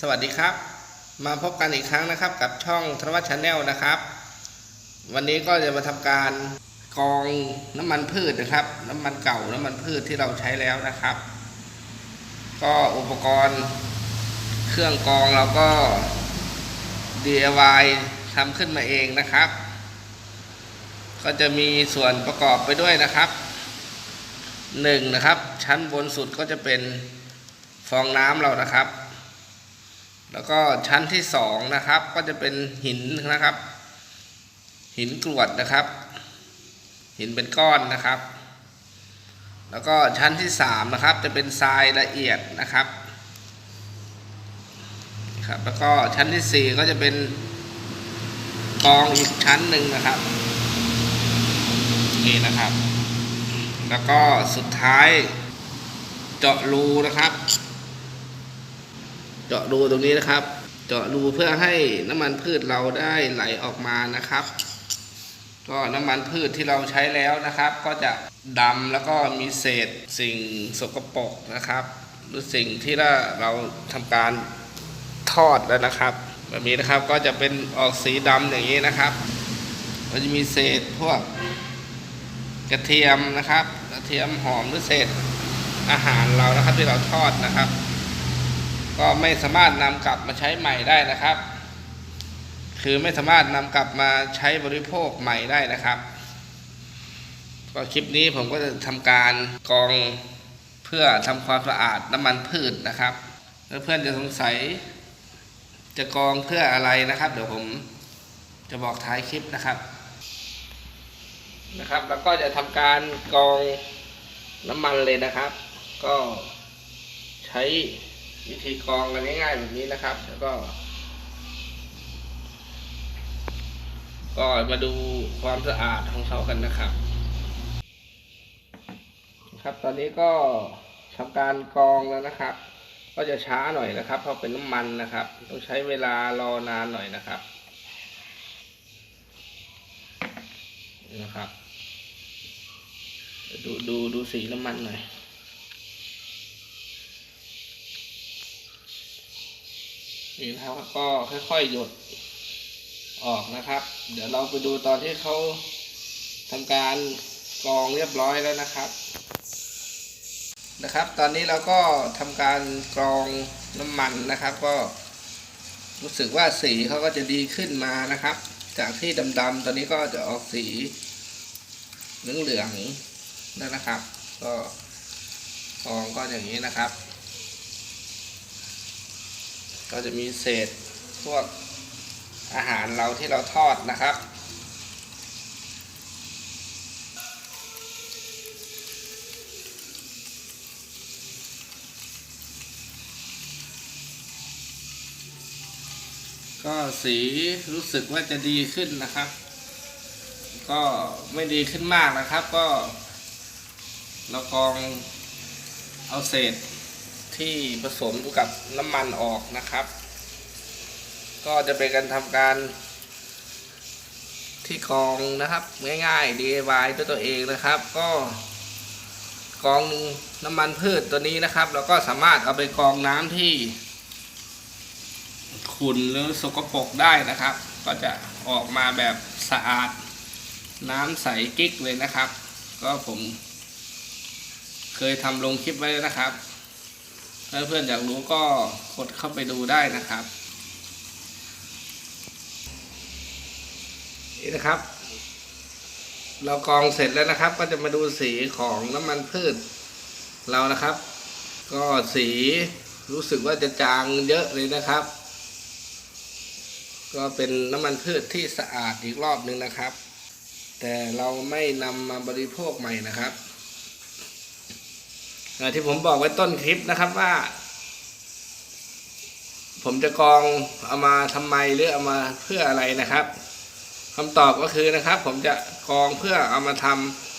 สวัสดีครับ มาพบกันอีกครั้งนะครับ กับช่องธนวัฒน์ชาแนลนะครับ วันนี้ก็จะมาทำการกองน้ำมันพืชนะครับ น้ำมันเก่าน้ำมันพืชที่เราใช้แล้วนะครับ ก็อุปกรณ์เครื่องกองเราก็ DIY ทำขึ้นมาเองนะครับ ก็จะมีส่วนประกอบไปด้วยนะครับหนึ่งนะครับ ชั้นบนสุดก็จะเป็นฟองน้ำเรานะครับ แล้วก็ชั้นที่สองนะครับ ก็จะเป็นหินนะครับ หินกรวดนะครับ หินเป็นก้อนนะครับ แล้วก็ชั้นที่สามนะครับ จะเป็นทรายละเอียดนะครับครับ แล้วก็ชั้นที่สี่ก็จะเป็นกองอีกชั้นหนึ่งนะครับนี่นะครับ แล้วก็สุดท้ายเจาะรูนะครับ เจาะรูตรงนี้นะครับ เจาะรูเพื่อให้น้ำมันพืชเราได้ไหลออกมานะครับ ก็น้ำมันพืชที่เราใช้แล้วนะครับ ก็จะดำแล้วก็มีเศษสิ่งสกปรกนะครับ หรือสิ่งที่เราเราทำการทอดแล้วนะครับ แบบนี้นะครับก็จะเป็นออกสีดำอย่างนี้นะครับก็จะมีเศษพวกกระเทียมนะครับ กระเทียมหอมหรือเศษอาหารเรานะครับที่เราทอดนะครับ ก็ไม่สามารถนำกลับมาใช้ใหม่ได้นะครับ คือไม่สามารถนำกลับมาใช้บริโภคใหม่ได้นะครับ ก็คลิปนี้ผมก็จะทำการกองเพื่อทำความสะอาดน้ำมันพืชนะครับแล้วเพื่อนจะสงสัย จะกองเพื่ออะไรนะครับ เดี๋ยวผมจะบอกท้ายคลิปนะครับนะครับ แล้วก็จะทำการกองน้ำมันเลยนะครับ ก็ใช้ วิธีกรองกันง่ายๆแบบนี้นะครับ แล้วก็ ก็มาดูความสะอาดของเขากันนะครับ ครับตอนนี้ก็ทำการกรองแล้วนะครับ ก็จะช้าหน่อยนะครับ เพราะเป็นน้ำมันนะครับ ต้องใช้เวลารอนานหน่อยนะครับนะครับ ดูดูดูสีน้ำมันหน่อย นี่นะครับก็ค่อยๆหยดออกนะครับ เดี๋ยวเราไปดูตอนที่เขาทำการกรองเรียบร้อยแล้วนะครับ นะครับ ตอนนี้เราก็ทำการกรองน้ำมันนะครับ ก็รู้สึกว่าสีเขาก็จะดีขึ้นมานะครับ จากที่ดำๆตอนนี้ก็จะออกสีเหลืองๆแล้วนะครับ ก็กรองก็อย่างนี้นะครับ ก็จะมีเศษพวกอาหารเราที่เราทอดนะครับ ก็สีรู้สึกว่าจะดีขึ้นนะครับ ก็ไม่ดีขึ้นมากนะครับ ก็เรากรองเอาเศษ ที่ผสมกับน้ำมันออกนะครับ ก็จะเป็นการทำการ ที่กองนะครับ ง่ายๆ DIY ด้วยตัวเองนะครับ ก็กองน้ำมันพืชตัวนี้นะครับ เราก็สามารถเอาไปกองน้ำที่ขุ่นหรือสกปรกได้นะครับ ก็จะออกมาแบบสะอาดน้ำใสกิ๊กเลยนะครับ ก็ผมเคยทำลงคลิปไว้แล้วนะครับ ถ้าเพื่อนอยากรู้ก็กดเข้าไปดูได้นะครับนี่นะครับ เรากรองเสร็จแล้วนะครับ ก็จะมาดูสีของน้ำมันพืช เรานะครับ ก็สีรู้สึกว่าจะจางเยอะเลยนะครับ ก็เป็นน้ำมันพืชที่สะอาดอีกรอบหนึ่งนะครับ แต่เราไม่นำมาบริโภคใหม่นะครับ ที่ผมบอกไว้ต้นคลิปนะครับว่า ผมจะกองเอามาทำไมหรือเอามาเพื่ออะไรนะครับคำตอบก็คือนะครับ ผมจะกองเพื่อเอามาท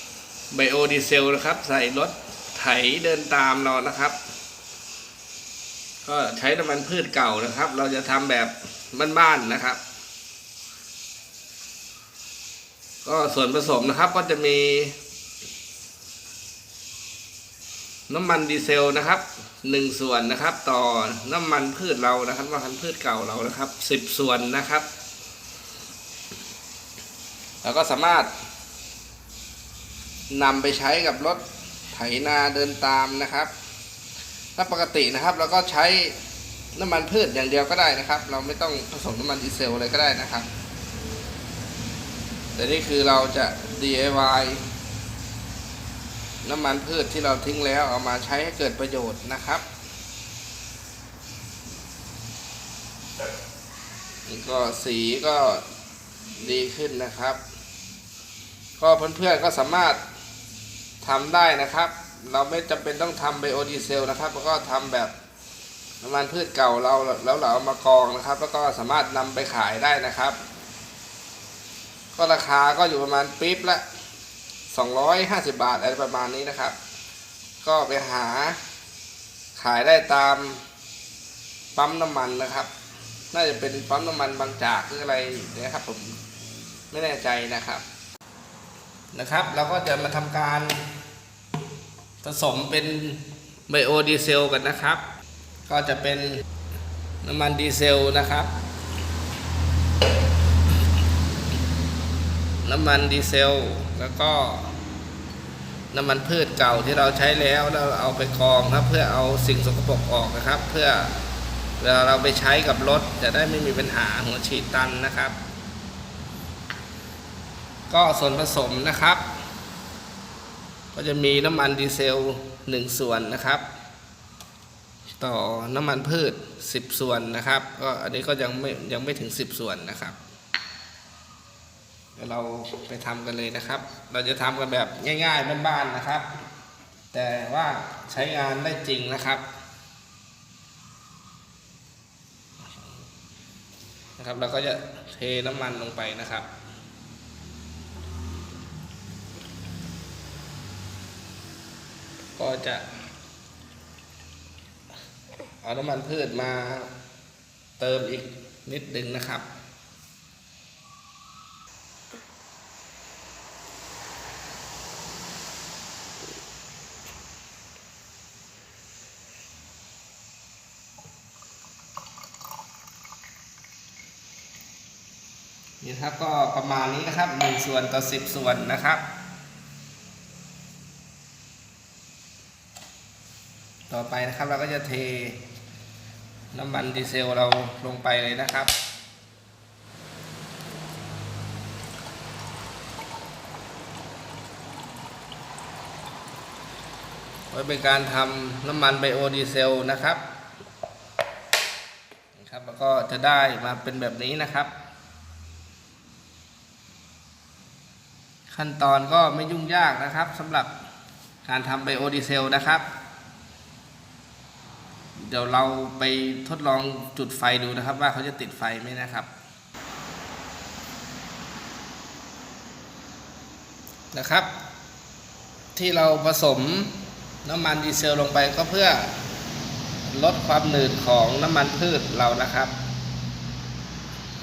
ำไบโอดีเซลนะครับ ใส่รถไถเดินตามเรานะครับ ก็ใช้น้ำมันพืชเก่านะครับ เราจะทำแบบบ้านๆนะครับ ก็ส่วนผสมนะครับก็จะมี น้ำมันดีเซลนะครับหนึ่งส่วนนะครับต่อน้ำมันพืชเรานะครับน้ำมันพืชเก่าเรานะครับสิบส่วนนะครับเราก็สามารถนำไปใช้กับรถไถนาเดินตามนะครับ ถ้าปกตินะครับเราก็ใช้น้ำมันพืชอย่างเดียวก็ได้นะครับ เราไม่ต้องผสมน้ำมันดีเซลอะไรก็ได้นะครับ แต่นี่คือเราจะ DIY น้ำมันพืชที่เราทิ้งแล้วเอามาใช้ให้เกิดประโยชน์นะครับ นี่ก็สีก็ดีขึ้นนะครับ ก็เพื่อนๆก็สามารถทำได้นะครับ เราไม่จำเป็นต้องทำไบโอดีเซลนะครับแล้วก็ทำแบบน้ำมันพืชเก่าเราแล้วเราเอามากองนะครับ แล้วก็สามารถนำไปขายได้นะครับ ก็ราคาก็อยู่ประมาณปี๊บละ 250 บาทอะไรประมาณนี้นะครับ ก็ไปหาขายได้ตามปั๊มน้ำมันนะครับ น่าจะเป็นปั๊มน้ำมันบางจากหรืออะไรนะครับผมไม่แน่ใจนะครับ นะครับเราก็จะมาทำการผสมเป็นไบโอดีเซลกันนะครับ ก็จะเป็นน้ำมันดีเซลนะครับ น้ำมันดีเซล แล้วก็ น้ำมันพืชเก่าที่เราใช้แล้วแล้วเอาไปกองครับเพื่อเอาสิ่งสกปรกออกนะครับ เพื่อเวลาเราไปใช้กับรถจะได้ไม่มีปัญหาหัวฉีดตันนะครับ ก็ส่วนผสมนะครับ ก็จะมีน้ำมันดีเซล 1 ส่วนนะครับ ต่อน้ำมันพืช 10 ส่วนนะครับ ก็อันนี้ก็ยังไม่ยังไม่ถึง 10 ส่วนนะครับ เดี๋ยวเราไปทำกันเลยนะครับ เราจะทำกันแบบง่ายๆบ้านๆนะครับ แต่ว่าใช้งานได้จริงนะครับนะครับเราก็จะเทน้ำมันลงไปนะครับก็จะเอาน้ำมันพืชมาเติมอีกนิดนึงนะครับ นี่ครับก็ประมาณนี้นะครับหนึ่งส่วนต่อสิบส่วนนะครับ ต่อไปนะครับเราก็จะเทน้ำมันดีเซลเราลงไปเลยนะครับไว้เป็นการทำน้ำมันไบโอดีเซลนะครับนะครับ แล้วก็จะได้มาเป็นแบบนี้นะครับ ขั้นตอนก็ไม่ยุ่งยากนะครับสำหรับการทำไบโอดีเซลนะครับ เดี๋ยวเราไปทดลองจุดไฟดูนะครับ ว่าเขาจะติดไฟไหมนะครับ นะครับ ที่เราผสมน้ำมันดีเซลลงไปก็เพื่อลดความหนืดของน้ำมันพืชเรานะครับ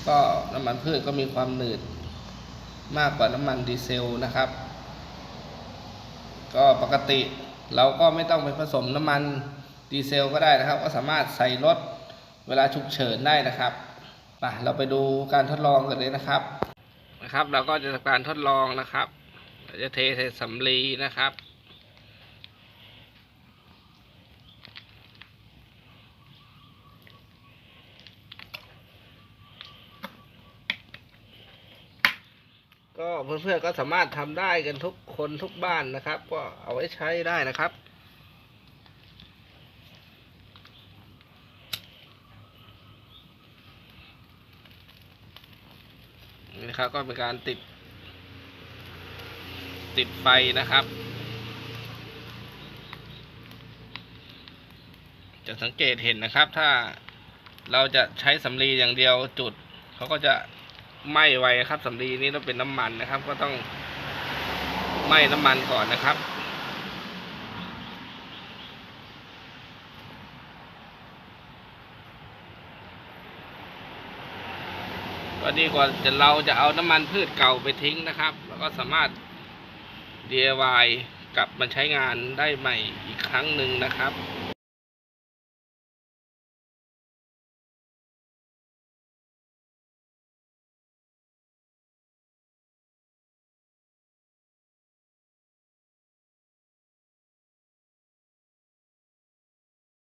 ก็น้ำมันพืชก็มีความหนืด มากกว่าน้ำมันดีเซลนะครับ ก็ปกติเราก็ไม่ต้องไปผสมน้ำมันดีเซลก็ได้นะครับ ก็สามารถใส่รถเวลาฉุกเฉินได้นะครับไปเราไปดูการทดลองกันเลยนะครับ นะครับ เราก็จะทำการทดลองนะครับเราจะเทใส่สำลีนะครับ ก็เพื่อนๆก็สามารถทำได้กันทุกคนทุกบ้านนะครับ ก็เอาไว้ใช้ได้นะครับนี่นะครับก็เป็นการติด ติดไฟนะครับ จะสังเกตเห็นนะครับ ถ้าเราจะใช้สำลีอย่างเดียวจุดเขาก็จะ ไหม้ไวครับสำลีนี้ต้องเป็นน้ำมันนะครับ ก็ต้องไหม้น้ำมันก่อนนะครับ ก็ดีกว่าจะเราจะเอาน้ำมันพืชเก่าไปทิ้งนะครับ แล้วก็สามารถ DIY กลับมาใช้งานได้ใหม่อีกครั้งหนึ่งนะครับ